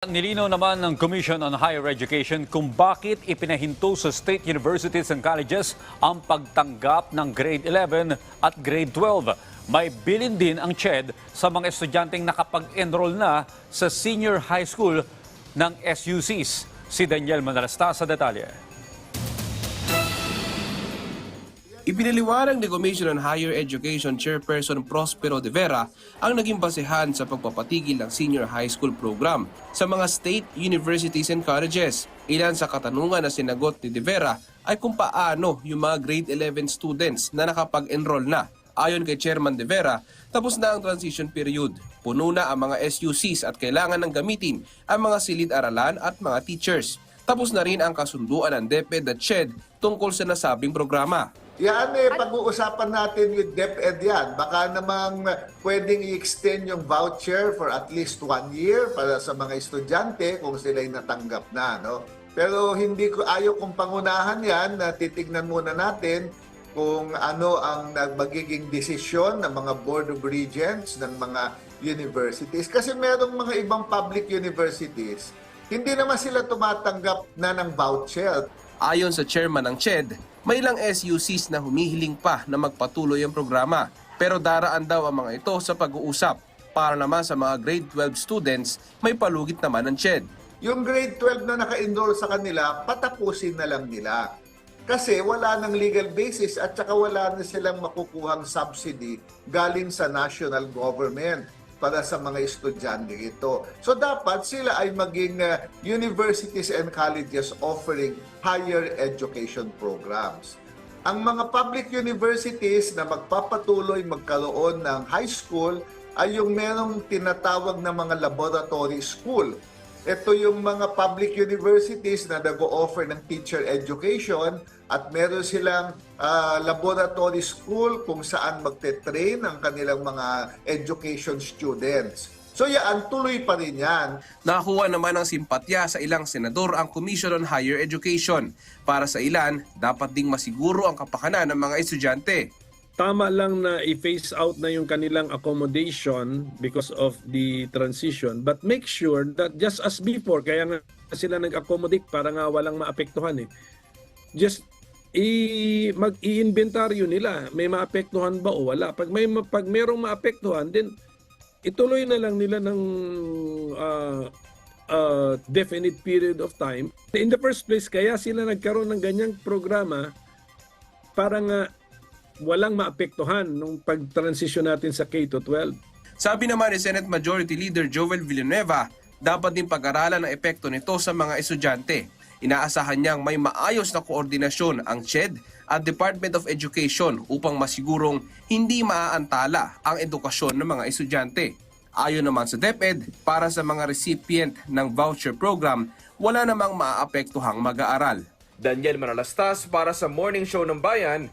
Nilinaw naman ng Commission on Higher Education kung bakit ipinahinto sa state universities and colleges ang pagtanggap ng grade 11 at grade 12. May bilin din ang CHED sa mga estudyanteng nakapag-enroll na sa senior high school ng SUCs. Si Daniel Manalasta sa detalye. Ipinaliwanag ni Commission on Higher Education Chairperson Prospero de Vera ang naging basehan sa pagpapatigil ng senior high school program sa mga state universities and colleges. Ilan sa katanungan na sinagot ni de Vera ay kung paano yung mga grade 11 students na nakapag-enroll na. Ayon kay Chairman de Vera, tapos na ang transition period. Puno na ang mga SUCs at kailangan ng gamitin ang mga silid-aralan at mga teachers. Tapos na rin ang kasunduan ng DepEd at CHED tungkol sa nasabing programa. Yan eh, pag-uusapan natin with DepEd yan. Baka namang pwedeng i-extend yung voucher for at least one year para sa mga estudyante kung sila'y natanggap na. No? Pero hindi ko ayaw kong pangunahan yan na titignan muna natin kung ano ang magiging desisyon ng mga Board of Regents ng mga universities. Kasi merong mga ibang public universities, hindi naman sila tumatanggap na ng voucher. Ayon sa chairman ng CHED, may ilang SUCs na humihiling pa na magpatuloy ang programa. Pero daraan daw ang mga ito sa pag-uusap. Para naman sa mga grade 12 students, may palugit naman ng CHED. Yung grade 12 na naka-enroll sa kanila, patapusin na lang nila. Kasi wala ng legal basis at saka wala na silang makukuhang subsidy galing sa national government para sa mga estudyante ito. So dapat sila ay maging uh, universities and colleges offering higher education programs. Ang mga public universities na magpapatuloy magkaroon ng high school ay yung merong tinatawag na mga laboratory school. Ito yung mga public universities na nag-o-offer ng teacher education at meron silang ah, laboratory school kung saan magte-train ang kanilang mga education students. So yan, tuloy pa rin yan. Nakakuha naman ng simpatya sa ilang senador ang Commission on Higher Education. Para sa ilan, dapat ding masiguro ang kapakanan ng mga estudyante. Tama lang na i-phase out na yung kanilang accommodation because of the transition. But make sure that just as before kaya nga sila nag-accommodate para nga walang maapektuhan eh. Just i mag i-inventaryo nila. May maapektuhan ba o wala? Pag may ma- pag merong maapektuhan then ituloy na lang nila ng ah, ah, definite period of time. In the first place kaya sila nagkaroon ng ganyang programa para nga walang maapektuhan nung pag-transition natin sa K-12. Sabi naman ni Senate Majority Leader Joel Villanueva, dapat din pag-aralan ang epekto nito sa mga estudyante. Inaasahan niyang may maayos na koordinasyon ang CHED at Department of Education upang masigurong hindi maaantala ang edukasyon ng mga estudyante. Ayon naman sa DepEd, para sa mga recipient ng voucher program, wala namang maaapektuhang mag-aaral. Daniel Manalastas para sa Morning Show ng Bayan,